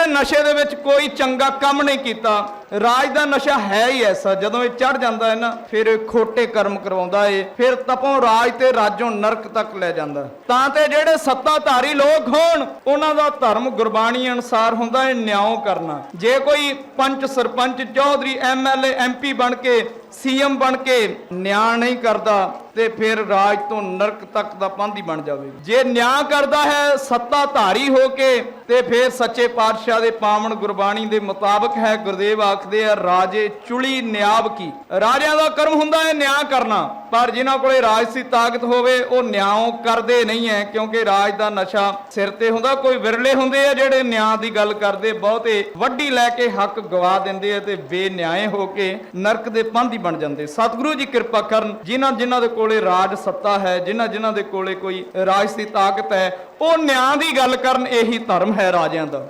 ਜਿਹੜੇ ਨਸ਼ੇ ਦੇ ਵਿੱਚ ਕੋਈ ਚੰਗਾ ਕੰਮ ਨਹੀਂ ਕੀਤਾ। ਰਾਜ ਦਾ ਨਸ਼ਾ ਹੈ ਹੀ ਐਸਾ, ਜਦੋਂ ਇਹ ਚੜ ਜਾਂਦਾ ਹੈ ਨਾ, ਫਿਰ ਖੋਟੇ ਕਰਮ ਕਰਵਾਉਂਦਾ ਏ, ਫਿਰ ਤਪੋਂ ਰਾਜ ਤੇ ਰਾਜੋਂ ਨਰਕ ਤੱਕ ਲੈ ਜਾਂਦਾ। ਤਾਂ ਤੇ ਜਿਹੜੇ ਸੱਤਾਧਾਰੀ ਲੋਕ ਹੋਣ, ਉਹਨਾਂ ਦਾ ਧਰਮ ਗੁਰਬਾਣੀ ਅਨੁਸਾਰ ਹੁੰਦਾ ਹੈ ਨਿਆਂ ਕਰਨਾ। ਜੇ ਕੋਈ ਪੰਚ ਸਰਪੰਚ, ਚੌਧਰੀ ਐਮਐਲਏ ਐਮਪੀ ਬਣ ਕੇ ਸੀਐਮ ਬਣ ਕੇ ਨਿਆਂ ਨਹੀਂ ਕਰਦਾ ਤੇ ਫਿਰ ਰਾਜ ਤੋਂ ਨਰਕ ਤੱਕ ਦਾ ਪੰਧੀ ਬਣ ਜਾਵੇ। ਜੇ ਨਿਆਂ ਕਰਦਾ ਹੈ ਸੱਤਾਧਾਰੀ ਹੋ ਕੇ, ਤੇ ਫਿਰ ਸੱਚੇ ਪਾਤਸ਼ਾਹ ਦੇ ਪਾਵਨ ਗੁਰਬਾਣੀ ਦੇ ਮੁਤਾਬਕ ਹੈ, ਗੁਰਦੇਵ ਆਖਦੇ ਆ, ਰਾਜੇ, ਚੁਲੀ ਨਿਆਬ ਕੀ? ਰਾਜਿਆਂ ਦਾ ਕਰਮ ਹੁੰਦਾ ਹੈ ਨਿਆਂ ਕਰਨਾ, ਪਰ ਜਿਨ੍ਹਾਂ ਕੋਲੇ ਰਾਜਸੀ ਤਾਕਤ ਹੋਵੇ, ਉਹ ਨਿਆਂ ਕਰਦੇ ਨਹੀਂ ਹੈ, ਕਿਉਂਕਿ ਰਾਜ ਦਾ ਨਸ਼ਾ ਸਿਰ ਤੇ ਹੁੰਦਾ। ਕੋਈ ਵਿਰਲੇ ਹੁੰਦੇ ਆ ਜਿਹੜੇ ਨਿਆਂ ਦੀ ਗੱਲ ਕਰਦੇ, ਬਹੁਤੇ ਵੱਡੀ ਲੈ ਕੇ ਹੱਕ ਗਵਾ ਦਿੰਦੇ ਆ ਤੇ ਬੇਨਿਆਏ ਹੋ ਕੇ ਨਰਕ ਦੇ ਪੰਧੀ ਬਣ ਜਾਂਦੇ। ਸਤਿਗੁਰੂ ਜੀ ਕਿਰਪਾ ਕਰਨ, ਜਿਨ੍ਹਾਂ ਜਿਨ੍ਹਾਂ ਦੇ ਕੋਲੇ ਰਾਜ ਸੱਤਾ ਹੈ, ਜਿਨ੍ਹਾਂ ਜਿਨ੍ਹਾਂ ਦੇ ਕੋਲੇ ਕੋਈ ਰਾਜਸੀ ਤਾਕਤ ਹੈ, ਉਹ ਨਿਆਂ ਦੀ ਗੱਲ ਕਰਨ ਇਹੀ ਧਰਮ ਹੈ ਰਾਜਿਆਂ ਦਾ।